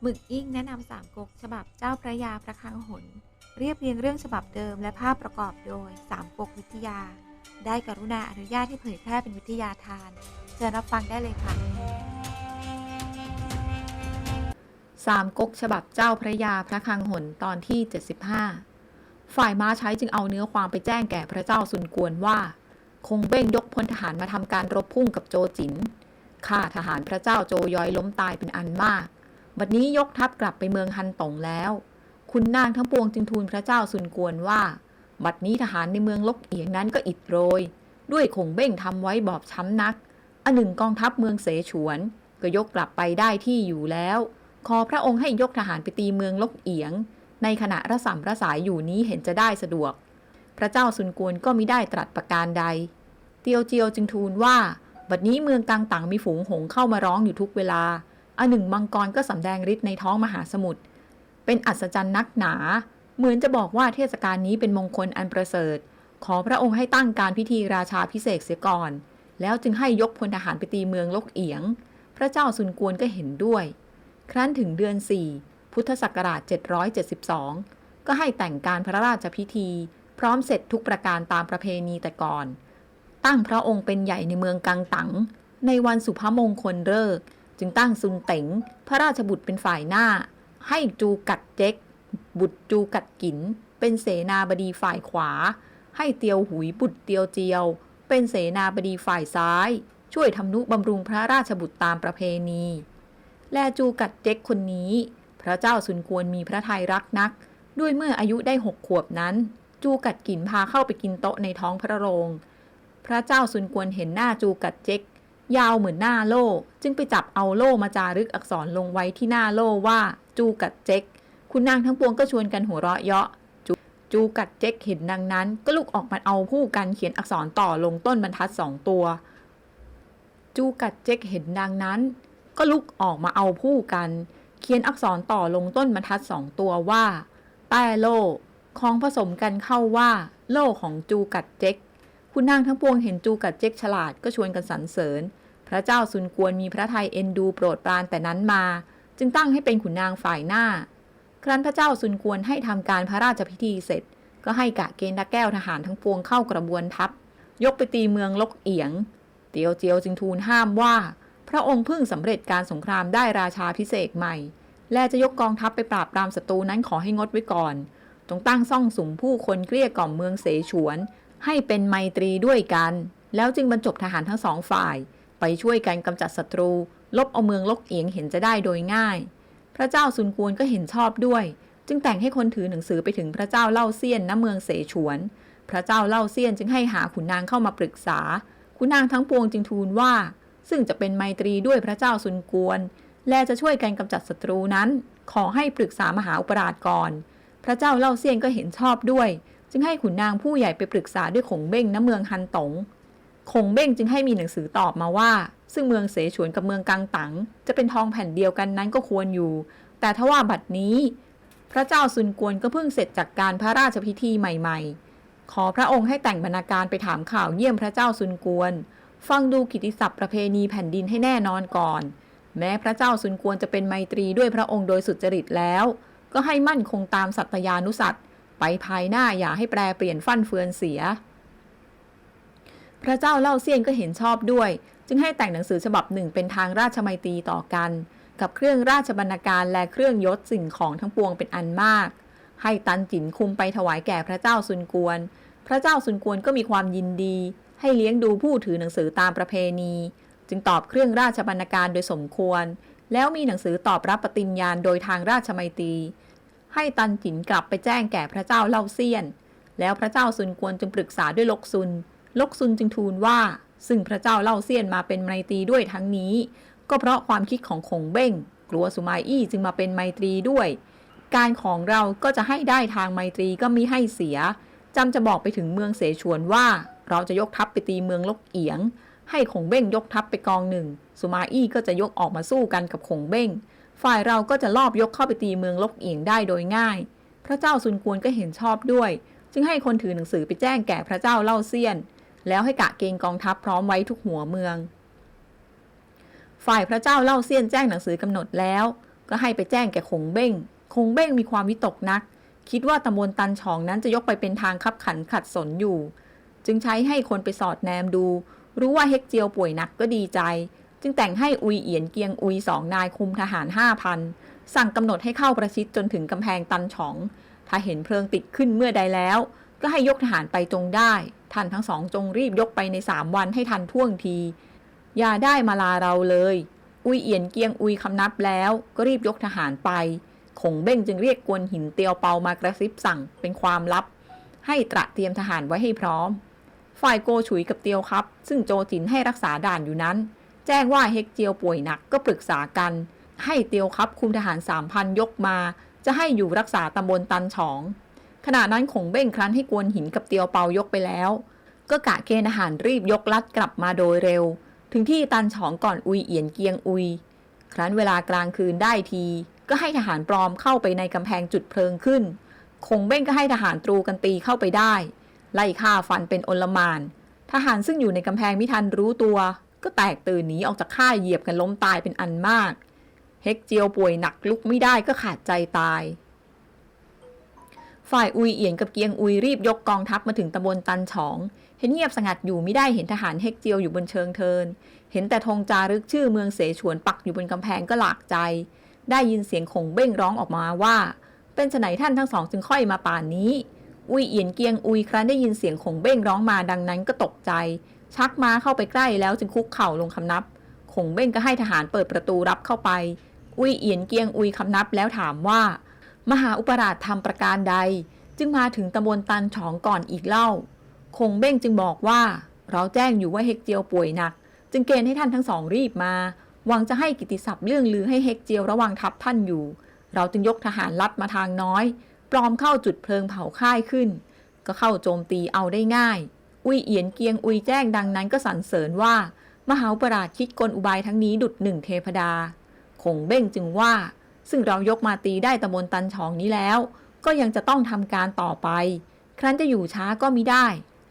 หมึกอิ้งแนะนำสามก๊กฉบับเจ้าพระยาพระคลังหน เรียบเรียงเรื่องฉบับเดิมและภาพประกอบโดยสามก๊กวิทยา ได้กรุณาอนุญาตให้เผยแพร่เป็นวิทยาทานเชิญรับฟังได้เลยค่ะสามก๊กฉบับเจ้าพระยาพระคลังหนตอนที่ 75 ฝ่ายม้าใช้จึงเอาเนื้อความไปแจ้งแก่พระเจ้าสุนกวนว่า คงเบ้งยกพลทหารมาทำการรบพุ่งกับโจจินฆ่าทหารพระเจ้าโจย้อยล้มตายเป็นอันมาก บัดนี้ยกทัพกลับไปเมืองฮันตงแล้ว คุณนางทั้งปวงจึงทูลพระเจ้าสุนกวนว่า บัดนี้ทหารในเมืองลกเอียงนั้นก็อิดโรย ด้วยคงเบ้งทำไว้บอบช้ำนัก อันหนึ่งกองทัพเมืองเสฉวน ก็ยกกลับไปได้ที่อยู่แล้ว ขอพระองค์ให้ยกทหารไปตีเมืองลกเอียง ในขณะระสำระสายอยู่นี้เห็นจะได้สะดวก พระเจ้าสุนกวนก็มิได้ตรัสประการใด เตียวเจียวจึงทูลว่า บัดนี้เมืองกังตังมีฝูงหงเข้ามาร้องอยู่ทุกเวลา อันหนึ่งมังกรก็สำแดงฤทธิ์ในท้องมหาสมุทรเป็นอัศจรรย์นักหนา เหมือนจะบอกว่าเทศกาลนี้เป็นมงคลอันประเสริฐ ขอพระองค์ให้ตั้งการพิธีราชาพิเศษเสียก่อน แล้วจึงให้ยกพลทหารไปตีเมืองลกเอียง พระเจ้าสุนกวนก็เห็นด้วย ครั้นถึงเดือน 4 พุทธศักราช 772 ก็ให้แต่งการพระราชพิธี พร้อมเสร็จทุกประการตามประเพณีแต่ก่อน ตั้งพระองค์เป็นใหญ่ในเมืองกังตังในวันสุภมงคลเลิกษ์ จึงตั้งซุนเต๋งพระราชบุตรเป็นฝ่ายหน้า ให้จูกัดเจ๊กบุตรจูกัดกิน เป็นเสนาบดีฝ่ายขวา ให้เตียวหุยบุตรเตียวเจียว เป็นเสนาบดีฝ่ายซ้าย ช่วยทำนุบำรุงพระราชบุตรตามประเพณี แลจูกัดเจ๊กคนนี้ พระเจ้าสุนกวนมีพระทัยรักนัก ด้วยเมื่ออายุได้หกขวบนั้น จูกัดกินพาเข้าไปกินโต๊ะในท้องพระโรงพระเจ้าสุนกวนเห็นหน้าจูกัดเจ๊ก ยาวเหมือนหน้าโล่ จึงไปจับเอาโล่มาจารึกอักษรลงไว้ที่หน้าโล่ว่าจูกัดเจ๊กคุณนางทั้งปวงก็ชวนกันหัวเราะเยาะจูจูกัดเจ๊กเห็นดังนั้น ก็ลุกออกมาเอาผู้กันเขียนอักษรต่อลงต้นบรรทัดสองตัว จูกัดเจ๊กเห็นดังนั้น ก็ลุกออกมาเอาผู้กัน เขียนอักษรต่อลงต้นบรรทัดสองตัวว่าแต้โล่ของผสมกันเข้าว่า โล่ของจูกัดเจ๊กคุณนางทั้งปวงเห็นจูกัดเจ๊กฉลาดก็ชวนกันสรรเสริญ พระเจ้าสุนกวนมีพระทัยเอ็นดูโปรดปรานแต่นั้นมา จึงตั้งให้เป็นขุนนางฝ่ายหน้า ครั้นพระเจ้าสุนกวนให้ทำการพระราชพิธีเสร็จ ก็ให้กะเกณฑ์นักแก้วทหารทั้งปวงเข้ากระบวนทัพ ยกไปตีเมืองลกเอียง เตียวเจียวจึงทูลห้ามว่า พระองค์เพิ่งสำเร็จการสงครามได้ราชาพิเศษใหม่ และจะยกกองทัพไปปราบปรามศัตรูนั้นขอให้งดไว้ก่อนจงตั้งซ่องสุมผู้คนเกลี้ยกล่อมเมืองเสฉวน ให้เป็นไมตรีด้วยกัน แล้วจึงบรรจบทหารทั้งสองฝ่าย ไปช่วยกันกำจัดศัตรู ลบเอาเมืองลกเอียงเห็นจะได้โดยง่าย พระเจ้าซุนกวนก็เห็นชอบด้วย จึงแต่งให้คนถือหนังสือไปถึงพระเจ้าเล่าเซียนณเมืองเสฉวน พระเจ้าเล่าเซียนจึงให้หาขุนนางเข้ามาปรึกษา ขุนนางทั้งปวงจึงทูลว่า ซึ่งจะเป็นไมตรีด้วยพระเจ้าซุนกวน และจะช่วยกันกำจัดศัตรูนั้น ขอให้ปรึกษามหาอุปราชก่อน พระเจ้าเล่าเซียนก็เห็นชอบด้วย จึงให้ขุนนางผู้ใหญ่ไปปรึกษาด้วยขงเบ้งณเมืองฮันตง คงเบ้งจึงให้มีหนังสือตอบมาว่า ซึ่งเมืองเสฉวนกับเมืองกังตังจะเป็นทองแผ่นเดียวกันนั้นก็ควรอยู่ แต่ถ้าว่าบัดนี้ พระเจ้าซุนกวนก็เพิ่งเสร็จจากการพระราชพิธีใหม่ ๆ ขอพระองค์ให้แต่งบรรณาการไปถามข่าวเยี่ยมพระเจ้าซุนกวน ฟังดูกิติศัพท์ประเพณีแผ่นดินให้แน่นอนก่อน แม้พระเจ้าซุนกวนจะเป็นไมตรีด้วยพระองค์โดยสุจริตแล้ว ก็ให้มั่นคงตามสัตยานุสัตไปภายหน้าอย่าให้แปรเปลี่ยนฟั่นเฟือนเสีย พระเจ้าเล่าเซียนก็เห็นชอบด้วย จึงให้แต่งหนังสือฉบับหนึ่งเป็นทางราชมัยตรีต่อกัน กับเครื่องราชบรรณาการและเครื่องยศสิ่งของทั้งปวงเป็นอันมาก ให้ตันจินคุมไปถวายแก่พระเจ้าซุนกวน พระเจ้าซุนกวนก็มีความยินดี ให้เลี้ยงดูผู้ถือหนังสือตามประเพณี จึงตอบเครื่องราชบรรณาการโดยสมควร แล้วมีหนังสือตอบรับปฏิญญาณโดยทางราชมัยตรีให้ตันจินกลับไปแจ้งแก่พระเจ้าเล่าเซียน แล้วพระเจ้าซุนกวนจึงปรึกษาด้วยลกซุน ลกซุนจึงทูลว่า ซึ่งพระเจ้าเล่าเซียนมาเป็นไมตรีด้วยทั้งนี้ ก็เพราะความคิดของคงเบ้ง กลัวสุมาอี้จึงมาเป็นไมตรีด้วย การของเราก็จะให้ได้ทางไมตรีก็มิให้เสียจำจะบอกไปถึงเมืองเสฉวนว่า เราจะยกทัพไปตีเมืองลกเอียง ให้คงเบ้งยกทัพไปกองหนึ่งสุมาอี้ก็จะยกออกมาสู้กันกับคงเบ้ง ฝ่ายเราก็จะลอบยกเข้าไปตีเมืองลกเอียงได้โดยง่าย พระเจ้าซุนกวนก็เห็นชอบด้วย จึงให้คนถือหนังสือไปแจ้งแก่พระเจ้าเล่าเซียน แล้วให้กะเกณฑ์กองทัพพร้อมไว้ทุกหัวเมือง ฝ่ายพระเจ้าเล่าเซียนแจ้งหนังสือกำหนดแล้ว ก็ให้ไปแจ้งแก่คงเบ้ง คงเบ้งมีความวิตกนัก คิดว่าตำบลตันฉองนั้นจะยกไปเป็นทางคับขันขัดสนอยู่ จึงใช้ให้คนไปสอดแนมดู รู้ว่าเฮกเจียวป่วยหนักก็ดีใจ จึงแต่งให้อุยเอียนเกียงอุยสองนายคุมทหารห้าพันสั่งกำหนดให้เข้าประชิดจนถึงกำแพงตันฉอง ถ้าเห็นเพลิงติดขึ้นเมื่อใดแล้ว ก็ให้ยกทหารไปจงได้ ท่านทั้งสองจงรีบยกไปในสามวันให้ทันท่วงที อย่าได้มาลาเราเลย อุยเอียนเกียงอุยคำนับแล้วก็รีบยกทหารไปคงเบ้งจึงเรียกกวนหินเตียวเปามากระซิบสั่งเป็นความลับ ให้ตระเตรียมทหารไว้ให้พร้อม ฝ่ายโกฉุยกับเตียวครับ ซึ่งโจจินให้รักษาด่านอยู่นั้น แจ้งว่าเฮกเจียวป่วยหนักก็ปรึกษากัน ให้เตียวครับคุมทหารสามพันยกมา จะให้อยู่รักษาตำบลตันฉอง ขณะนั้นคงเบ้งครั้นให้กวนหินกับเตียวเปายกไปแล้ว ก็กะเกณฑ์ทหารรีบยกลัดกลับมาโดยเร็ว ถึงที่ตันฉองก่อนอุยเอียนเกียงอุย ครั้นเวลากลางคืนได้ที ก็ให้ทหารปลอมเข้าไปในกำแพงจุดเพลิงขึ้นคงเบ้งก็ให้ทหารตรูกันตีเข้าไปได้ ไล่ฆ่าฟันเป็นอนลมาน ทหารซึ่งอยู่ในกำแพงไม่ทันรู้ตัว ก็แตกตื่นหนีออกจากค่ายเหยียบกันล้มตายเป็นอันมาก เฮกเจียวป่วยหนักลุกไม่ได้ก็ขาดใจตาย ฝ่ายอุยเอียนกับเกียงอุยรีบยกกองทัพมาถึงตำบลตันฉอง เห็นเงียบสงัดอยู่ไม่ได้เห็นทหารเฮกเจียวอยู่บนเชิงเทิน เห็นแต่ธงจารึกชื่อเมืองเสฉวนปักอยู่บนกำแพงก็หลากใจ ได้ยินเสียงคงเบ้งร้องออกมาว่า เป็นไนท่านทั้งสองจึงค่อยมาป่านนี้ อุยเอียนเกียงอุยครั้นได้ยินเสียงคงเบ้งร้องมาดังนั้นก็ตกใจ ชักมาเข้าไปใกล้แล้วจึงคุกเข่าลงคำนับคงเบ้งก็ให้ทหารเปิดประตูรับเข้าไป อุยเอียนเกียงอุยคำนับแล้วถามว่า มหาอุปราชทำประการใด จึงมาถึงตำบลตันฉองก่อนอีกเล่า คงเบ้งจึงบอกว่า เราแจ้งอยู่ว่าเฮกเจียวป่วยหนัก จึงเกณฑ์ให้ท่านทั้งสองรีบมา หวังจะให้กิติศัพท์เรื่องลือให้เฮกเจียวระวังทับท่านอยู่ เราจึงยกทหารลัดมาทางน้อย ปลอมเข้าจุดเพลิงเผาค่ายขึ้น ก็เข้าโจมตีเอาได้ง่าย อุยเอียนเกียงอุยแจ้งดังนั้นก็สรรเสริญว่ามหาอุปราชคิดกลอุบายทั้งนี้ดุดหนึ่งเทพดาคงเบ้งจึงว่า ซึ่งเรายกมาตีได้ตำบลตันชองนี้แล้ว ก็ยังจะต้องทำการต่อไป ครั้นจะอยู่ช้าก็มิได้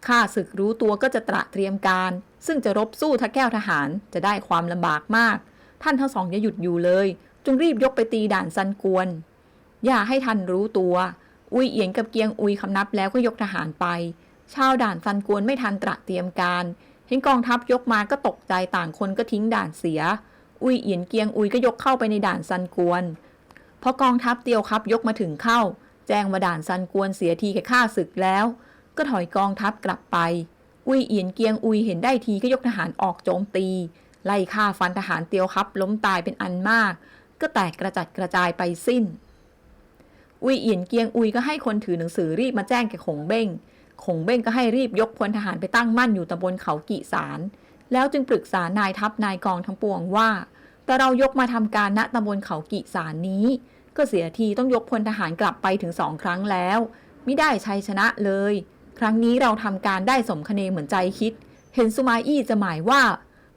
ข้าศึกรู้ตัวก็จะตระเตรียมการ ซึ่งจะรบสู้ทักแก้วทหารจะได้ความลำบากมาก ท่านทั้งสองอย่าหยุดอยู่เลย จงรีบยกไปตีด่านซันกวน อย่าให้ท่านรู้ตัว อุยเอียนกับเกียงอุยคำนับแล้วก็ยกทหารไป ชาวด่านซันกวนไม่ทันตระเตรียมการเห็นกองทัพยกมาก็ตกใจต่างคนก็ทิ้งด่านเสีย อุยเอียนเกียงอุยก็ยกเข้าไปในด่านซันกวน พอกองทัพเตียวครับยกมาถึงเข้า แจ้งว่าด่านซันกวนเสียทีแก่ข้าศึกแล้ว ก็ถอยกองทัพกลับไป อุยเอียนเกียงอุยเห็นได้ทีก็ยกทหารออกโจมตี ไล่ฆ่าฟันทหารเตียวครับล้มตายเป็นอันมาก ก็แตกกระจัดกระจายไปสิ้น อุยเอียนเกียงอุยก็ให้คนถือหนังสือรีบมาแจ้งแก่ขงเบ้งขงเบ้งก็ให้รีบยกพลทหารไปตั้งมั่นอยู่ตำบลเขากิสารแล้วจึงปรึกษานายทัพนายกองทั้งปวงว่า แต่เรายกมาทำการณตำบลเขากิสารนี้ ก็เสียทีต้องยกพลทหารกลับไปถึงสองครั้งแล้วไม่ได้ชัยชนะเลย ครั้งนี้เราทำการได้สมคเนเหมือนใจคิด เห็นสุมาอี้จะหมายว่า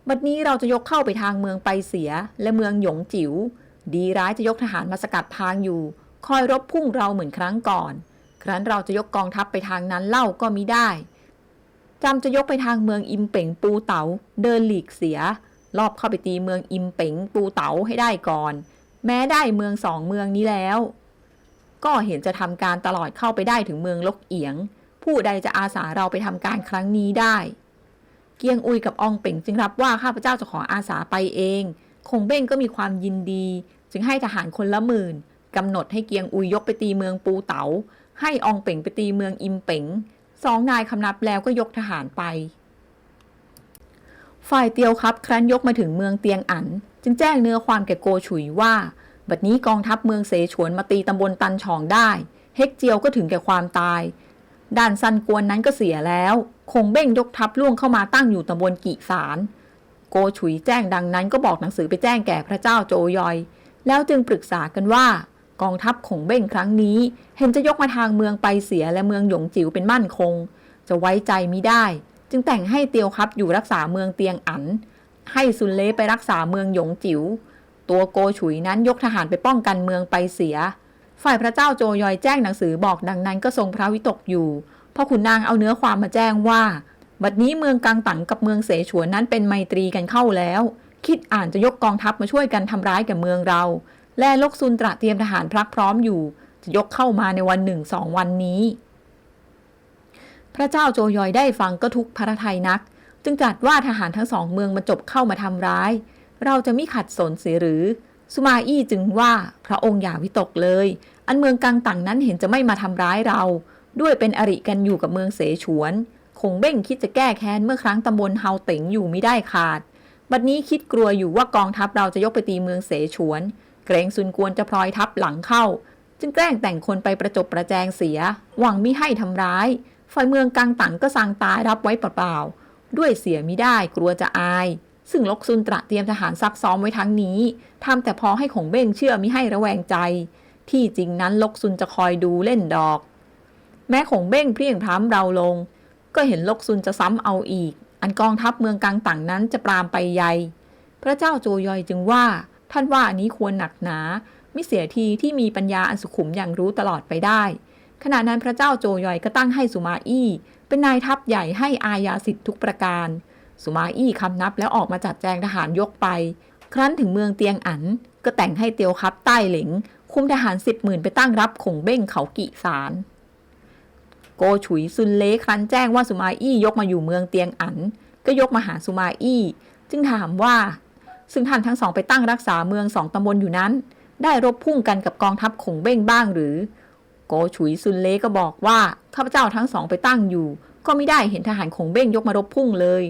บัดนี้เราจะยกเข้าไปทางเมืองไปเสียและเมืองหยงจิ๋วดีร้ายจะยกทหารมาสกัดทางอยู่ คอยรบพุ่งเราเหมือนครั้งก่อน ครั้นเราจะยกกองทัพไปทางนั้นเล่าก็มิได้จำจะยกไปทางเมืองอิมเป๋งปูเต๋าเดินหลีกเสีย รอบเข้าไปตีเมืองอิมเป๋งปูเต๋าให้ได้ก่อน แม้ได้เมืองสองเมืองนี้แล้ว ก็เห็นจะทำการตลอดเข้าไปได้ถึงเมืองลกเอียง ผู้ใดจะอาสาเราไปทำการครั้งนี้ได้ เกียงอุยกับอองเป่งจึงรับว่าข้าพเจ้าจะขออาสาไปเอง คงเบ้งก็มีความยินดี จึงให้ทหารคนละหมื่นกำหนดให้เกียงอุยยกไปตีเมืองปูเต๋าให้อองเป่งไปตีเมืองอิมเป๋งสองนายคำนับแล้วก็ยกทหารไป ฝ่ายเตียวครับครั้นยกมาถึงเมืองเตียงอัน จึงแจ้งเนื้อความแก่โกฉุยว่า บัดนี้กองทัพเมืองเสฉวนมาตีตำบลตันฉองได้ เฮกเจียวก็ถึงแก่ความตายด่านซันกวนนั้นก็เสียแล้ว คงเบ้งยกทัพล่วงเข้ามาตั้งอยู่ตำบลกิสาร โกฉุยแจ้งดังนั้นก็บอกหนังสือไปแจ้งแก่พระเจ้าโจยอย แล้วจึงปรึกษากันว่า กองทัพของเบ้งครั้งนี้ เห็นจะยกมาทางเมืองไปเสียและเมืองหยงจิ๋วเป็นมั่นคง จะไว้ใจมิได้ จึงแต่งให้เตียวครับอยู่รักษาเมืองเตียงอัน ให้ซุนเล่ไปรักษาเมืองหยงจิ๋ว ตัวโกฉุยนั้นยกทหารไปป้องกันเมืองไปเสีย ฝ่ายพระเจ้าโจยอยแจ้งหนังสือบอกดังนั้นก็ทรงพระวิตกอยู่พอขุนนางเอาเนื้อความมาแจ้งว่าบัดนี้เมืองกังตังกับเมืองเสฉวนนั้นเป็นไมตรีกันเข้าแล้ว คิดอ่านจะยกกองทัพมาช่วยกันทำร้ายกับเมืองเรา และลกซุนตระเตรียมทหารพรักพร้อมอยู่ จะยกเข้ามาในวันหนึ่งสองวันนี้ พระเจ้าโจยอยได้ฟังก็ทุกข์พระทัยนัก จึงตรัสว่าทหารทั้งสองเมืองมาจบเข้ามาทำร้าย เราจะไม่ขัดสนเสียหรือ สุมาอี้จึงว่าพระองค์อย่าวิตกเลย อันเมืองกังตังนั้นเห็นจะไม่มาทำร้ายเรา ด้วยเป็นอริกันอยู่กับเมืองเสฉวน คงเบ้งคิดจะแก้แค้นเมื่อครั้งตำบลเฮาเต็งอยู่ไม่ได้ขาด บัดนี้คิดกลัวอยู่ว่ากองทัพเราจะยกไปตีเมืองเสฉวน เกรงซุนกวนจะพลอยทับหลังเข้า จึงแกล้งแต่งคนไปประจบประแจงเสีย หวังมิให้ทำร้าย ฝ่ายเมืองกังตังก็สั่งตายรับไว้เปล่าๆด้วยเสียมิได้กลัวจะอาย ซึ่งลกซุนตระเตรียมทหารซักซ้อมไว้ทั้งนี้ทำแต่พอให้ขงเบ้งเชื่อมิให้ระแวงใจ ที่จริงนั้นลกซุนจะคอยดูเล่นดอก แม้ขงเบ้งเพลียงพร้ำเราลง ก็เห็นลกซุนจะซ้ำเอาอีก อันกองทัพเมืองกังตังนั้นจะปรามไปใหญ่พระเจ้าโจยอยจึงว่า ท่านว่าอันนี้ควรหนักหนา ไม่เสียทีที่มีปัญญาอันสุขุมอย่างรู้ตลอดไปได้ ขณะนั้นพระเจ้าโจยอยก็ตั้งให้สุมาอี้ เป็นนายทัพใหญ่ให้อาญาสิทธิทุกประการ สุมาอี้คำนับแล้วออกมาจัดแจงทหารยกไป ครั้นถึงเมืองเตียงอัน ก็แต่งให้เตียวคับใต้เหลิง คุมทหารสิบหมื่นไปตั้งรับขงเบ้งเขากิสารโกฉุยซุนเล้ครั้นแจ้งว่าสุมาอี้ยกมาอยู่เมืองเตียงอัน ก็ยกมาหาสุมาอี้ จึงถามว่า ซึ่งท่านทั้งสองไปตั้งรักษาเมืองสองตำบลอยู่นั้น ได้รบพุ่งกันกับกองทัพขงเบ้งบ้างหรือ โกฉุยซุนเล้ก็บอกว่าข้าพเจ้าทั้งสองไปตั้งอยู่ ก็ไม่ได้เห็นทหารขงเบ้งยกมารบพุ่งเลย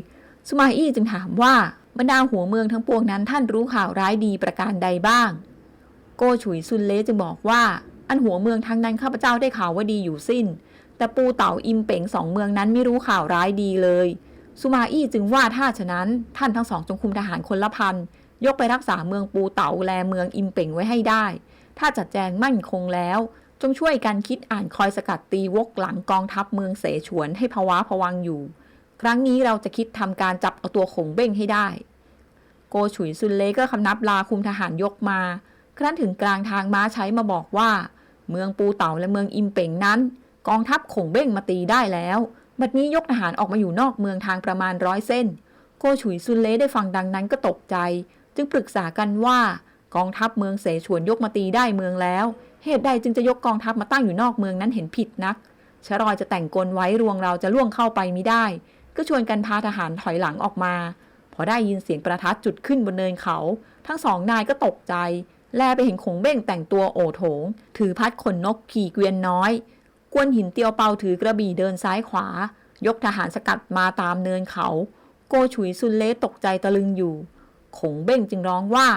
สุมาอี้จึงถามว่าบรรดาหัวเมืองทั้งปวงนั้นท่านรู้ข่าวร้ายดีประการใดบ้าง โกฉุยซุนเล้จึงบอกว่า อันหัวเมืองทั้งนั้นข้าพเจ้าได้ข่าวว่าดีอยู่สิ้น แต่ปูเต่าอิมเป่งสองเมืองนั้นไม่รู้ข่าวร้ายดีเลยสุมาอี้จึงว่าถ้าฉะนั้นท่านทั้งสองจงคุมทหารคนละพันยกไปรักษาเมืองปูเต่าแลเมืองอิมเป่งไว้ให้ได้ ถ้าจัดแจงมั่นคงแล้ว จงช่วยกันคิดอ่านคอยสกัดตีวกหลังกองทัพเมืองเสฉวนให้ภาวะผวังอยู่ ครั้งนี้เราจะคิดทำการจับเอาตัวขงเบ้งให้ได้ โกฉุยซุนเลก็คำนับลาคุมทหารยกมา ครั้นถึงกลางทางม้าใช้มาบอกว่า เมืองปูเต่าและเมืองอิมเป่งนั้น กองทัพขงเบ้งมาตีได้แล้ว บัดนี้ยกทหารออกมาอยู่นอกเมืองทางประมาณร้อยเส้น โกฉุยซุนเลได้ฟังดังนั้นก็ตกใจ จึงปรึกษากันว่ากองทัพเมืองเสฉวนยกมาตีได้เมืองแล้ว เหตุใดจึงจะยกกองทัพมาตั้งอยู่นอกเมืองนั้นเห็นผิดนักชรอยจะแต่งกลไว้รวงเราจะล่วงเข้าไปมิได้ ก็ชวนกันพาทหารถอยหลังออกมา พอได้ยินเสียงประทัดจุดขึ้นบนเนินเขา ทั้งสองนายก็ตกใจ แลไปเห็นขงเบ้งแต่งตัวโอโถง ถือพัดขนนกขี่เกวียนน้อย กวนหินเตียวเปาถือกระบี่เดินซ้ายขวา ยกทหารสกัดมาตามเนินเขา โกฉุยซุนเลตกใจตะลึงอยู่ ขงเบ้งจึงร้องว่า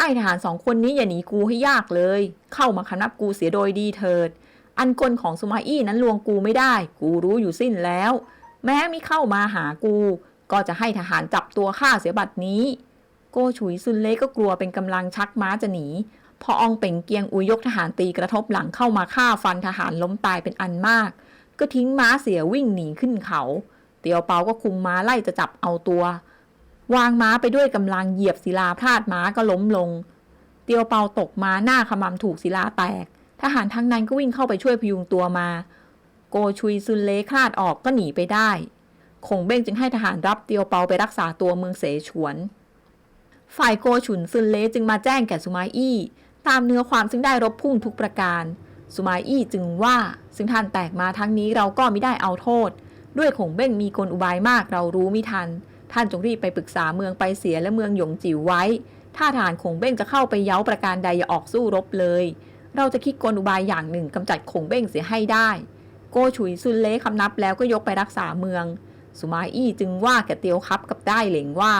ไอ้ทหารสองคนนี้อย่าหนีกูให้ยากเลย เข้ามาคณับกูเสียโดยดีเถิด อันกลของสุมาอี้นั้นลวงกูไม่ได้ กูรู้อยู่สิ้นแล้ว แม้มิเข้ามาหากู ก็จะให้ทหารจับตัวฆ่าเสียบัดนี้ โกฉุยซุนเล่ก็กลัวเป็นกำลังชักม้าจะหนี พออองเป่งเกียงอุยยกทหารตีกระทบหลังเข้ามาฆ่าฟันทหารล้มตายเป็นอันมาก ก็ทิ้งม้าเสียวิ่งหนีขึ้นเขา เตียวเปาก็คุมม้าไล่จะจับเอาตัว วางม้าไปด้วยกำลังเหยียบศิลาพลาดม้าก็ล้มลง เตียวเปาตกมาหน้าขมำถูกศิลาแตก ทหารทั้งนั้นก็วิ่งเข้าไปช่วยพยุงตัวมา โกชุยซุนเลคลาดออกก็หนีไปได้คงเบ้งจึงให้ทหารรับเตียวเปาไปรักษาตัวเมืองเสฉวน ฝ่ายโกฉุนซุนเลจึงมาแจ้งแก่สุมาอี้ ตามเนื้อความซึ่งได้รบพุ่งทุกประการ สุมาอี้จึงว่า ซึ่งท่านแตกมาทั้งนี้เราก็ไม่ได้เอาโทษ ด้วยขงเบ้งมีกลอุบายมากเรารู้ไม่ทัน ท่านจงรีบไปปรึกษาเมืองไปเสียและเมืองหยงจิ๋วไว้ ถ้าทหารขงเบ้งจะเข้าไปเย้าประการใดอย่าออกสู้รบเลย เราจะคิดกลอุบายอย่างหนึ่งกำจัดขงเบ้งเสียให้ได้ โกฉุยซุนเล้คำนับแล้วก็ยกไปรักษาเมือง สุมาอี้จึงว่าแกเตียวครับกับได้เหลงว่า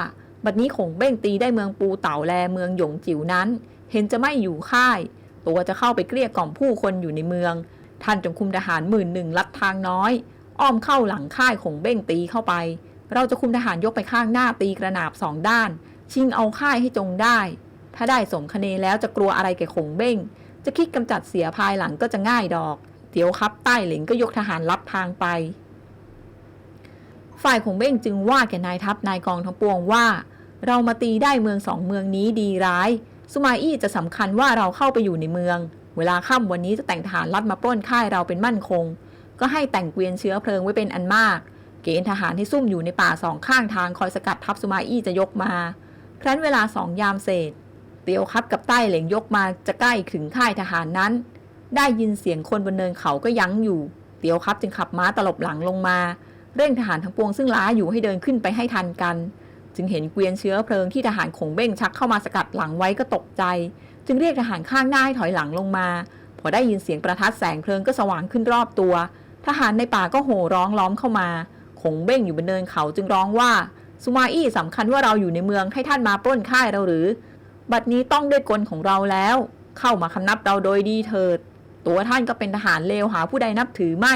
บัดนี้ขงเบ้งตีได้เมืองปูเต่าแลเมืองหยงจิ๋วนั้น เห็นจะไม่อยู่ค่าย ตัวจะเข้าไปเกลี้ยกล่อมผู้คนอยู่ในเมือง ท่านจงคุมทหารหมื่นหนึ่งลัดทางน้อย อ้อมเข้าหลังค่ายขงเบ้งตีเข้าไป เราจะคุมทหารยกไปข้างหน้าตีกระนาบสองด้าน ชิงเอาค่ายให้จงได้ ถ้าได้สมคเนแล้วจะกลัวอะไรแก่ขงเบ้ง จะคิดกำจัดเสียภายหลังก็จะง่ายดอกเตียวครับใต้เหลิงก็ยกทหารลับทางไป ฝ่ายของเบ้งจึงว่าแก่นายทัพนายกองทั้งปวงว่า เรามาตีได้เมืองสองเมืองนี้ดีร้ายสุมาอี้จะสำคัญว่าเราเข้าไปอยู่ในเมือง เวลาค่ำวันนี้จะแต่งทหารลัดมาปล้นค่ายเราเป็นมั่นคง ก็ให้แต่งเกวียนเชื้อเพลิงไว้เป็นอันมาก เกณฑ์ทหารให้ซุ่มอยู่ในป่าสองข้างทางคอยสกัดทัพสุมาอี้จะยกมา ครั้นเวลาสองยามเศษ เตียวคับกับใต้เหลงยกมาจะใกล้ถึงค่ายทหารนั้น ได้ยินเสียงคนบนเนินเขาก็ยั้งอยู่ เตียวคับจึงขับม้าตลบหลังลงมา เร่งทหารทั้งปวงซึ่งล้าอยู่ให้เดินขึ้นไปให้ทันกัน จึงเห็นเกวียนเชื้อเพลิงที่ทหารขงเบ้งชักเข้ามาสกัดหลังไว้ก็ตกใจ จึงเรียกทหารข้างหน้าให้ถอยหลังลงมา พอได้ยินเสียงประทัดแสงเพลิงก็สว่างขึ้นรอบตัว ทหารในป่าก็โห่ร้องล้อมเข้ามา ขงเบ้งอยู่บนเนินเขาจึงร้องว่าสุมาอี้สำคัญว่าเราอยู่ในเมืองให้ท่านมาปล้นค่ายเราหรือ บัดนี้ต้องด้วยกลของเราแล้ว เข้ามาคำนับเราโดยดีเถิด ตัวท่านก็เป็นทหารเลวหาผู้ใดนับถือไม่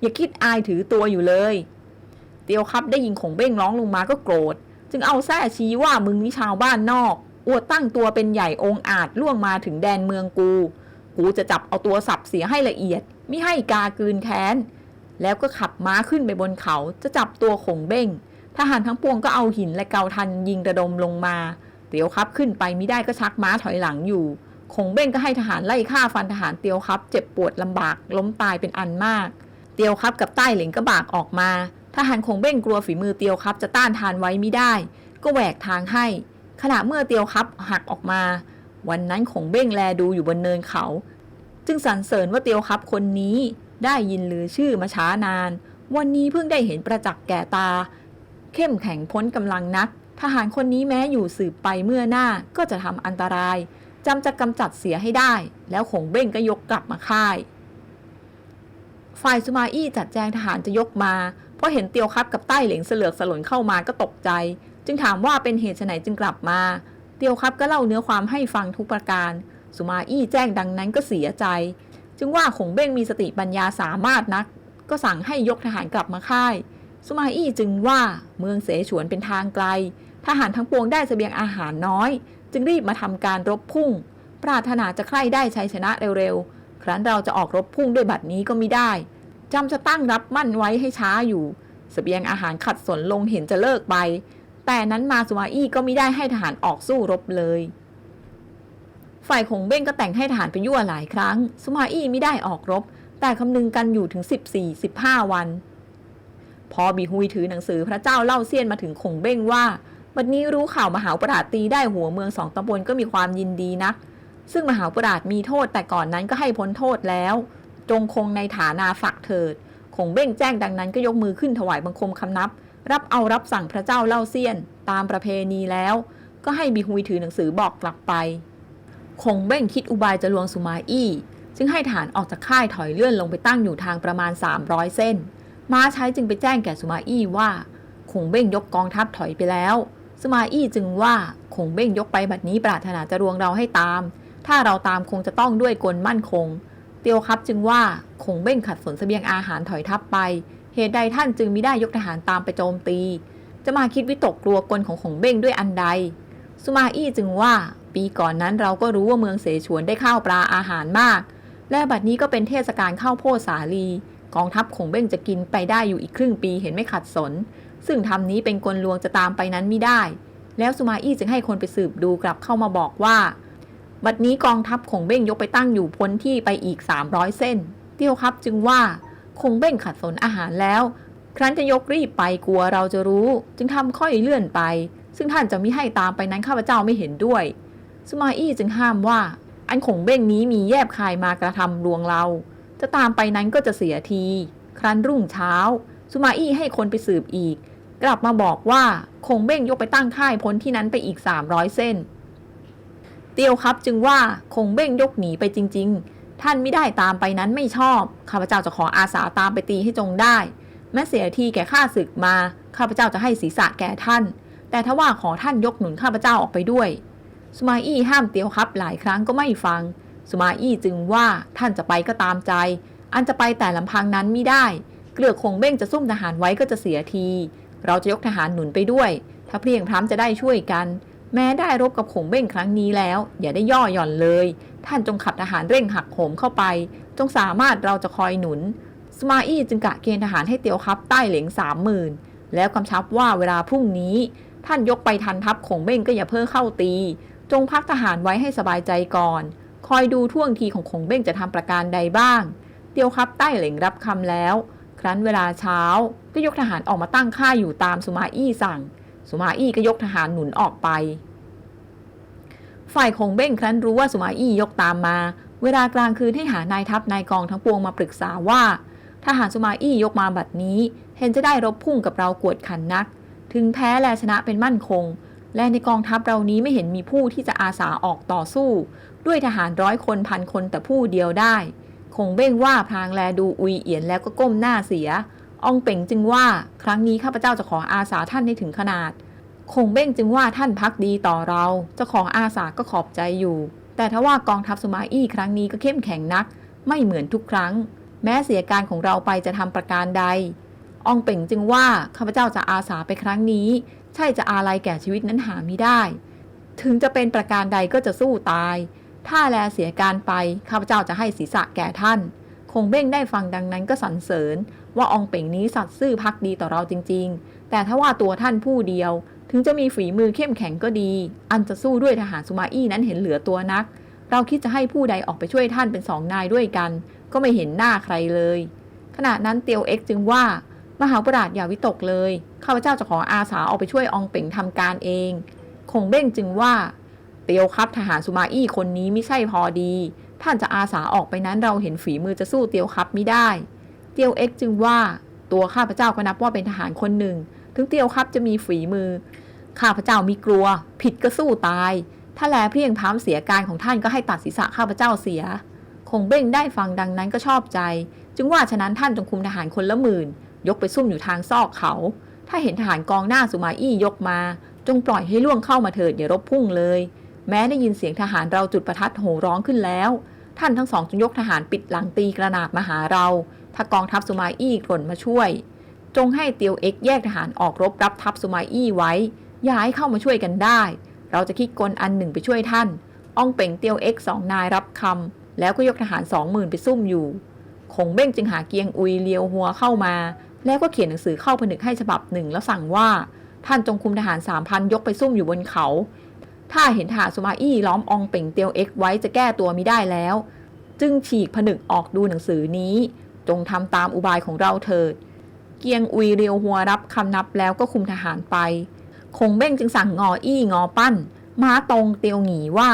อย่าคิดอายถือตัวอยู่เลย เตียวครับได้ยินขงเบ้งร้องลงมาก็โกรธ จึงเอาแส้ชี้ว่ามึงนี่ชาวบ้านนอก อวดตั้งตัวเป็นใหญ่องค์อาจล่วงมาถึงแดนเมืองกู กูจะจับเอาตัวสับเสียให้ละเอียด ไม่ให้กากืนแค้น แล้วก็ขับม้าขึ้นไปบนเขาจะจับตัวขงเบ้งทหารทั้งปวงก็เอาหินและเกาทันยิงระดมลงมาเตียวครับขึ้นไปไม่ได้ก็ชักม้าถอยหลังอยู่คงเบ้งก็ให้ทหารไล่ฆ่าฟันทหารเตียวครับ เจ็บปวดลำบากล้มตายเป็นอันมาก เตียวครับกับใต้เหลิงก็บากออกมา ทหารคงเบ้งกลัวฝีมือเตียวครับจะต้านทานไว้ไม่ได้ ก็แหวกทางให้ ขณะเมื่อเตียวครับหักออกมา วันนั้นคงเบ้งแลดูอยู่บนเนินเขา จึงสรรเสริญว่าเตียวครับคนนี้ ได้ยินลือชื่อมาช้านาน วันนี้เพิ่งได้เห็นประจักษ์แก่ตา เข้มแข็งพ้นกำลังนัก ทหารคนนี้แม้อยู่สืบไปเมื่อหน้าก็จะทำอันตรายจำจะกำจัดเสียให้ได้ แล้วขงเบ้งก็ยกกลับมาค่าย ฝ่ายสุมาอี้จัดแจงทหารจะยกมาเพราะเห็นเตียวครับกับใต้เหลงเสลือกสลนเข้ามาก็ตกใจ จึงถามว่าเป็นเหตุไฉนจึงกลับมา เตียวครับก็เล่าเนื้อความให้ฟังทุกประการ สุมาอี้แจ้งดังนั้นก็เสียใจ จึงว่าขงเบ้งมีสติปัญญาสามารถนัก ก็สั่งให้ยกทหารกลับมาค่าย สุมาอี้จึงว่าเมืองเสฉวนเป็นทางไกล ทหารทั้งปวงได้เสบียงอาหารน้อย จึงรีบมาทำการรบพุ่ง ปรารถนาจะใคร่ได้ชัยชนะเร็วๆ ครั้นเราจะออกรบพุ่งด้วยบัดนี้ก็ไม่ได้จำจะตั้งรับมั่นไว้ให้ช้าอยู่เสบียงอาหารขัดสนลงเห็นจะเลิกไป แต่นั้นมาสุมาอี้ก็ไม่ได้ให้ทหารออกสู้รบเลย ฝ่ายคงเบ้งก็แต่งให้ทหารไปยั่วหลายครั้ง สุมาอี้ไม่ได้ออกรบ แต่คำนึงกันอยู่ถึง 14-15 วัน พอบีฮุยถือหนังสือพระเจ้าเล่าเซียนมาถึงคงเบ้งว่าวันนี้รู้ข่าวมหาปราดตีได้หัวเมืองสองตำบลก็มีความยินดีนัก ซึ่งมหาปราดมีโทษแต่ก่อนนั้นก็ให้พ้นโทษแล้ว จงคงในฐานาฝักเถิดคงเบ้งแจ้งดังนั้นก็ยกมือขึ้นถวายบังคมคำนับ รับเอารับสั่งพระเจ้าเล่าเซียน ตามประเพณีแล้ว ก็ให้บีฮุยถือหนังสือบอกกลับไป คงเบ้งคิดอุบายจะลวงสุมาอี้จึงให้ฐานออกจากค่ายถอยเลื่อนลงไปตั้งอยู่ทางประมาณ 300 เส้น ม้าใช้จึงไปแจ้งแก่สุมาอี้ว่าคงเบ้งยกกองทัพถอยไปแล้ว สุมาอี้จึงว่าคงเบ้งยกไปบัดนี้ปรารถนาจะรวงเราให้ตาม ถ้าเราตามคงจะต้องด้วยกลมั่นคง เตียวครับจึงว่าคงเบ้งขัดสนเสบียงอาหารถอยทัพไป เหตุใดท่านจึงมิได้ยกทหารตามไปโจมตี จะมาคิดวิตกกลัวกลของคงเบ้งด้วยอันใด สุมาอี้จึงว่า ปีก่อนนั้นเราก็รู้ว่าเมืองเสฉวนได้ข้าวปลาอาหารมาก และบัดนี้ก็เป็นเทศกาลข้าวโพดสาลี กองทัพคงเบ้งจะกินไปได้อยู่อีกครึ่งปีเห็นไม่ขัดสน ซึ่งทำนี้เป็นกลลวงจะตามไปนั้นไม่ได้ แล้วสุมาอี้จึงให้คนไปสืบดูกลับเข้ามาบอกว่า บัดนี้กองทัพคงเบ้งยกไปตั้งอยู่พ้นที่ไปอีก 300 เส้น เตียวครับจึงว่าคงเบ้งขัดสนอาหารแล้ว ครั้นจะยกรีบไปกลัวเราจะรู้ จึงทำค่อยเลื่อนไปซึ่งท่านจะไม่ให้ตามไปนั้นข้าพเจ้าไม่เห็นด้วย สมาอี้จึงห้ามว่า อันคงเบ้งนี้มีแยบคายมากระทำลวงเรา จะตามไปนั้นก็จะเสียที ครั้นรุ่งเช้าสุมาอี้ให้คนไปสืบอีก กลับมาบอกว่าคงเบ้งยกไปตั้งค่ายพ้นที่นั้นไปอีก 300 เส้น เตียวครับจึงว่าคงเบ้งยกหนีไปจริง ๆ ท่านไม่ได้ตามไปนั้นไม่ชอบข้าพเจ้าจะขออาสาตามไปตีให้จงได้แม้เสียทีแก่ข้าศึกมาข้าพเจ้าจะให้ศีรษะแก่ท่าน แต่ถ้าว่าขอท่านยกหนุนข้าพเจ้าออกไปด้วย สมาอี้ห้ามเตียวครับหลายครั้งก็ไม่ฟัง สมาอี้จึงว่าท่านจะไปก็ตามใจ อันจะไปแต่ลำพังนั้นไม่ได้ เกลือคงเบ้งจะซุ่มทหารไว้ก็จะเสียที เราจะยกทหารหนุนไปด้วย ถ้าเพียงพร้ำจะได้ช่วยกัน แม้ได้รบกับคงเบ้งครั้งนี้แล้ว อย่าได้ย่อหย่อนเลย ท่านจงขับทหารเร่งหักโหมเข้าไป จงสามารถเราจะคอยหนุน สมาอี้จึงกะเกณฑ์ทหารให้เตียวครับใต้เหลงสามหมื่นแล้วกำชับว่าเวลาพรุ่งนี้ ท่านยกไปทันทัพคงเบ้งก็อย่าเพิ่งเข้าตี จงพักทหารไว้ให้สบายใจก่อน คอยดูท่วงทีของคงเบ้งจะทำประการใดบ้าง เตียวครับใต้เหล่งรับคำแล้ว ครั้นเวลาเช้าก็ยกทหารออกมาตั้งค่ายอยู่ตามสุมาอี้สั่ง สุมาอี้ก็ยกทหารหนุนออกไป ฝ่ายคงเบ้งครั้นรู้ว่าสุมาอี้ยกตามมา เวลากลางคืนให้หานายทัพนายกองทั้งปวงมาปรึกษาว่า ทหารสุมาอี้ยกมาบัดนี้ เห็นจะได้รบพุ่งกับเรากวดขันนัก ถึงแพ้และชนะเป็นมั่นคง และในกองทัพเรานี้ไม่เห็นมีผู้ที่จะอาสาออกต่อสู้ ด้วยทหารร้อยคนพันคนแต่ผู้เดียวได้ คงเบ้งว่าพลางแลดูอุยเอียนแล้วก็ก้มหน้าเสียอองเป่งจึงว่าครั้งนี้ข้าพเจ้าจะขออาสาท่านให้ถึงขนาด คงเบ้งจึงว่าท่านพักดีต่อเราเจ้าของอาสาก็ขอบใจอยู่ แต่ถ้าว่ากองทัพสุมาอี้ครั้งนี้ก็เข้มแข็งนัก ไม่เหมือนทุกครั้ง แม้เสียการของเราไปจะทำประการใดอองเป่งจึงว่าข้าพเจ้าจะอาสาไปครั้งนี้ ใช่จะอาลัยแก่ชีวิตนั้นหาไม่ได้ ถึงจะเป็นประการใดก็จะสู้ตาย ถ้าแลเสียการไปข้าพเจ้าจะให้ศีรษะแก่ท่าน คงเบ้งได้ฟังดังนั้นก็สรรเสริญ ว่าองเป่งนี้สัตย์ซื่อพักดีต่อเราจริง ๆ แต่ถ้าว่าตัวท่านผู้เดียว ถึงจะมีฝีมือเข้มแข็งก็ดี อันจะสู้ด้วยทหารสุมาอี้นั้นเห็นเหลือตัวนัก เราคิดจะให้ผู้ใดออกไปช่วยท่านเป็นสองนายด้วยกัน ก็ไม่เห็นหน้าใครเลย ขณะนั้นเตียวเอ็กจึงว่า มหาปราชญ์อย่าวิตกเลย ข้าพเจ้าจะขออาสาออกไปช่วยอองเป่งทำการเอง คงเบ้งจึงว่า เตียวครับทหารสุมาอี้คนนี้ไม่ใช่พอดี ท่านจะอาสาออกไปนั้นเราเห็นฝีมือจะสู้เตียวครับไม่ได้ เตียวเอ็กจึงว่าตัวข้าพเจ้าก็นับว่าเป็นทหารคนหนึ่ง ถึงเตียวครับจะมีฝีมือ ข้าพเจ้ามีกลัว ผิดก็สู้ตาย ถ้าแลเพียงพร้ำเสียการของท่านก็ให้ตัดศีรษะข้าพเจ้าเสีย คงเบ้งได้ฟังดังนั้นก็ชอบใจ จึงว่าฉะนั้นท่านจงคุมทหารคนละหมื่น ยกไปซุ่มอยู่ทางซอกเขา ถ้าเห็นทหารกองหน้าสุมาอี้ยกมา จงปล่อยให้ล่วงเข้ามาเถิดอย่ารบพุ่งเลย แม้ได้ยินเสียงทหารเราจุดประทัดโห่ร้องขึ้นแล้ว ท่านทั้งสองจงยกทหารปิดหลังตีกระนาบมาหาเรา ถ้ากองทัพสุมาอี้กล่นมาช่วย จงให้เตียวเอ็กแยกทหารออกรบรับทัพสุมาอี้ไว้ อย่าให้เข้ามาช่วยกันได้ เราจะคิดกลอันหนึ่งไปช่วยท่านอ้องเป่งเตียวเอ็กสองนายรับคำแล้วก็ยกทหารสองหมื่นไปซุ่มอยู่คงเบ้งจึงหาเกียงอุยเลียวหัวเข้ามา แล้วก็เขียนหนังสือเข้าผนึกให้ฉบับหนึ่งแล้วสั่งว่า ท่านจงคุมทหารสามพันยกไปซุ่มอยู่บนเขา ถ้าเห็นทหารสุมาอี้ล้อมองเป่งเตียวเอ็กไว้จะแก้ตัวมิได้แล้ว จึงฉีกผนึกออกดูหนังสือนี้ จงทำตามอุบายของเราเถิด เกียงอุยเรียวหัวรับคำนับแล้วก็คุมทหารไป คงเบ้งจึงสั่งงออี้งอปั้น ม้าตรงเตียวหงีว่า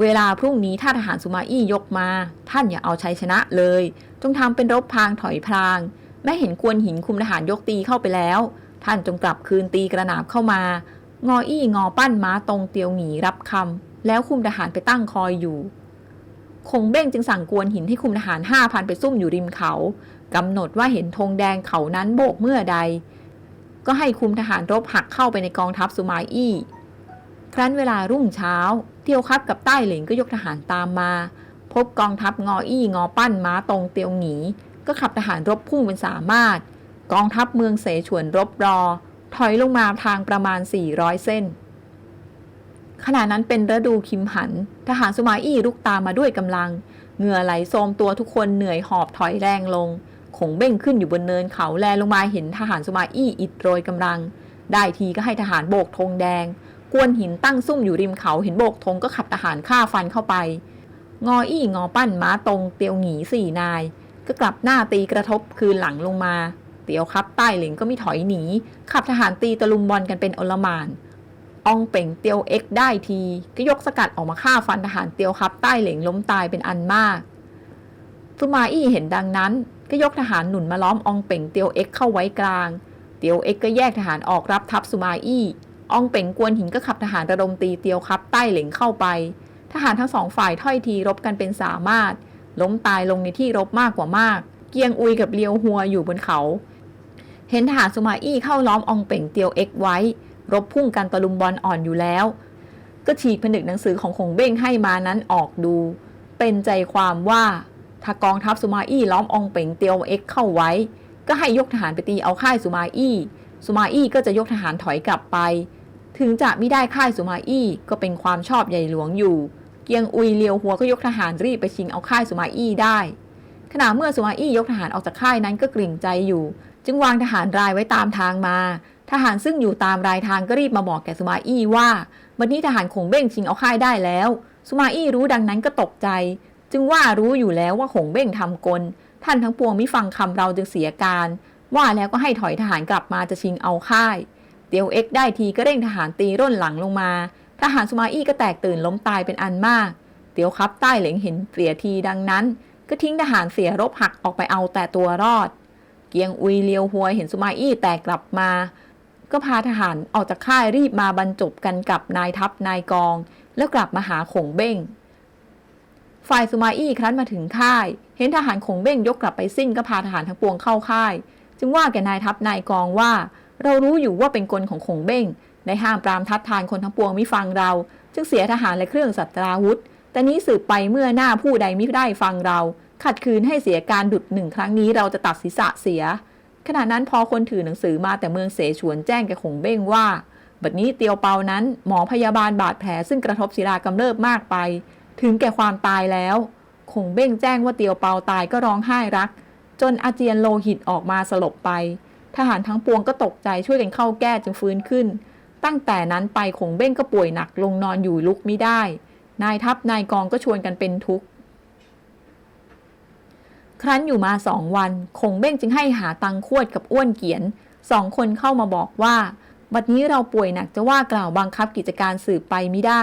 เวลาพรุ่งนี้ถ้าทหารสุมาอี้ยกมา ท่านอย่าเอาชัยชนะเลย จงทำเป็นรบพางถอยพราง แม้เห็นกวนหินคุมทหารยกตีเข้าไปแล้ว ท่านจงกลับคืนตีกระนาบเข้ามา งออี้งอปั้นม้าตรงเตียวหงีรับคำแล้วคุมทหารไปตั้งคอยอยู่ คงเบ้งจึงสั่งกวนหินให้คุมทหารห้าพันไปซุ่มอยู่ริมเขากำหนดว่าเห็นธงแดงเขานั้นโบกเมื่อใด ก็ให้คุมทหารรบหักเข้าไปในกองทัพสุมาอี้ ครั้นเวลารุ่งเช้าเตียวคับกับใต้เหลิงก็ยกทหารตามมา พบกองทัพงออี้งอปั้นม้าตรงเตียวหงี ก็ขับทหารรบพุ่งเป็นสามารถ กองทัพเมืองเสฉวนรบรอ ถอยลงมาทางประมาณ 400 เส้น ขณะนั้นเป็นฤดูคิมหัน ทหารสุมาอี้รุกตามมาด้วยกำลัง เหงื่อไหลโทมตัวทุกคนเหนื่อยหอบถอยแรงลงคงเบ้งขึ้นอยู่บนเนินเขาแลลงมาเห็นทหารสุมาอี้อิดโรยกำลัง ได้ทีก็ให้ทหารโบกธงแดง กวนหินตั้งซุ่มอยู่ริมเขาเห็นโบกธงก็ขับทหารฆ่าฟันเข้าไป งออี้งอปั้นม้าตรงเตียวหงีสี่นาย ก็กลับหน้าตีกระทบคืนหลังลงมา เตียวครับใต้เหลิงก็ไม่ถอยหนี ขับทหารตีตะลุมบอลกันเป็นอลหมานอองเป่งเตียวเอ็กได้ที ก็ยกสกัดออกมาฆ่าฟันทหารเตียวครับใต้เหลิงล้มตายเป็นอันมากสุมาอี้เห็นดังนั้น ก็ยกทหารหนุนมาล้อมอองเป่งเตียวเอ็กเข้าไว้กลาง เตียวเอ็กก็แยกทหารออกรับทัพสุมาอี้อองเป่งกวนหินก็ขับทหารระดมตีเตียวครับใต้เหลิงเข้าไป ทหารทั้งสองฝ่ายถ้อยทีรบกันเป็นสามารถ ล้มตายลงในที่รบมากกว่ามาก เกียงอุยกับเลียวหัวอยู่บนเขา เห็นทหารสุมาอี้เข้าล้อมองเป่งเตียวเอ็กไว้ รบพุ่งกันตะลุมบอลอ่อนอยู่แล้ว ก็ฉีกผนึกหนังสือของคงเบ้งให้มานั้นออกดู เป็นใจความว่าถ้ากองทัพสุมาอี้ล้อมองเป่งเตียวเอ็กเข้าไว้ ก็ให้ยกทหารไปตีเอาค่ายสุมาอี้สุมาอี้ก็จะยกทหารถอยกลับไป ถึงจะไม่ได้ค่ายสุมาอี้ก็เป็นความชอบใหญ่หลวงอยู่ เกียงอุยเลียวหัวก็ยกทหารรีบไปชิงเอาค่ายสุมาอี้ได้ ขณะเมื่อสุมาอี้ยกทหารออกจากค่ายนั้นก็กลิ่งใจอยู่ จึงวางทหารรายไว้ตามทางมา ทหารซึ่งอยู่ตามรายทางก็รีบมาบอกแก่สุมาอี้ว่าวันนี้ทหารคงเบ้งชิงเอาค่ายได้แล้ว สุมาอี้รู้ดังนั้นก็ตกใจ จึงว่ารู้อยู่แล้วว่าคงเบ้งทำกล ท่านทั้งปวงมิฟังคำเราจึงเสียการ ว่าแล้วก็ให้ถอยทหารกลับมาจะชิงเอาค่าย เตียวเอ็กได้ทีก็เร่งทหารตีร่นหลังลงมา ทหารสุมาอี้ก็แตกตื่นล้มตายเป็นอันมาก เตียวครับใต้เหลงเห็นเสียทีดังนั้น ก็ทิ้งทหารเสียรบหักออกไปเอาแต่ตัวรอด เกียงอุยเลียวหัวเห็นสุมาอี้แตกกลับมา ก็พาทหารออกจากค่ายรีบมาบรรจบกันกับนายทัพนายกอง แล้วกลับมาหาขงเบ้ง ฝ่ายสุมาอี้ครั้นมาถึงค่าย เห็นทหารขงเบ้งยกกลับไปสิ้นก็พาทหารทั้งปวงเข้าค่าย จึงว่าแกนายทัพนายกองว่า เรารู้อยู่ว่าเป็นกลของขงเบ้ง ได้ห้ามปรามทัดทานคนทั้งปวงมิฟังเรา จึงเสียทหารและเครื่องสัตราวุธ แต่นี้สืบไปเมื่อหน้าผู้ใดมิได้ฟังเรา ขัดคืนให้เสียการดุดหนึ่งครั้งนี้เราจะตัดศีรษะเสีย ขณะนั้นพอคนถือหนังสือมาแต่เมืองเสฉวนแจ้งแก่ขงเบ้งว่า บัดนี้เตียวเปานั้นหมอพยาบาลบาดแผลซึ่งกระทบศิลากำเริบมากไป ถึงแก่ความตายแล้วคงเบ้งแจ้งว่าเตียวเปาตายก็ร้องไห้รัก จนอาเจียนโลหิตออกมาสลบไป ทหารทั้งปวงก็ตกใจช่วยกันเข้าแก้จึงฟื้นขึ้น ตั้งแต่นั้นไปคงเบ้งก็ป่วยหนักลงนอนอยู่ลุกไม่ได้ นายทัพนายกองก็ชวนกันเป็นทุกข์ ครั้นอยู่มาสองวันคงเบ้งจึงให้หาตังควดกับอ้วนเกียนสองคนเข้ามาบอกว่าบัดนี้เราป่วยหนักจะว่ากล่าวบังคับกิจการสืบไปไม่ได้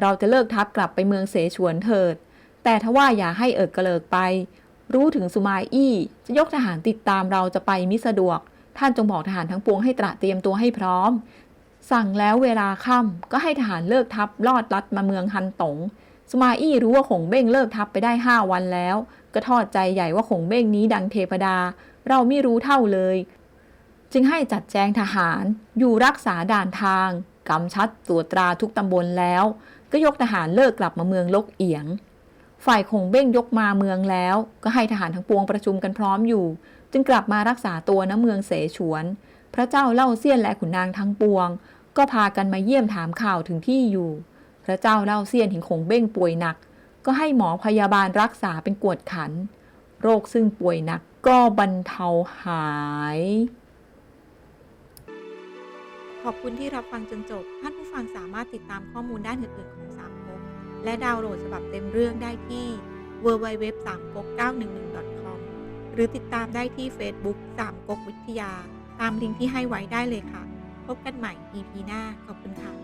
เราจะเลิกทัพกลับไปเมืองเสฉวนเถิด แต่ทว่าอย่าให้เอิกกระเลิกไป รู้ถึงสุมาอี้จะยกทหารติดตามเราจะไปมิสะดวก ท่านจงบอกทหารทั้งปวงให้ตระเตรียมตัวให้พร้อม สั่งแล้วเวลาค่ำก็ให้ทหารเลิกทัพลอดลัดมาเมืองฮันตง สมาอี้รู้ว่าขงเบ้งเลิกทัพไปได้ห้าวันแล้ว ก็ทอดใจใหญ่ว่าขงเบ้งนี้ดังเทพดา เราไม่รู้เท่าเลย จึงให้จัดแจงทหารอยู่รักษาด่านทางกำชัดตรวจตราทุกตำบลแล้ว ก็ยกทหารเลิกกลับมาเมืองลกเอียง ฝ่ายคงเบ้งยกมาเมืองแล้ว ก็ให้ทหารทั้งปวงประชุมกันพร้อมอยู่ จึงกลับมารักษาตัวณเมืองเสฉวน พระเจ้าเล่าเซียนและขุนนางทั้งปวง ก็พากันมาเยี่ยมถามข่าวถึงที่อยู่ พระเจ้าเล่าเซียนเห็นคงเบ้งป่วยหนัก ก็ให้หมอพยาบาลรักษาเป็นกวดขัน โรคซึ่งป่วยหนักก็บรรเทาหาย ขอบคุณที่รับฟังจนจบ ท่านผู้ฟังสามารถติดตามข้อมูลด้านอื่นๆของสามก๊กและดาวน์โหลดฉบับเต็มเรื่องได้ที่ www 3ก๊ก911 com หรือติดตามได้ที่ Facebook สามก๊กวิทยา ตามลิงก์ที่ให้ไว้ได้เลยค่ะ พบกันใหม่ EP หน้า ขอบคุณค่ะ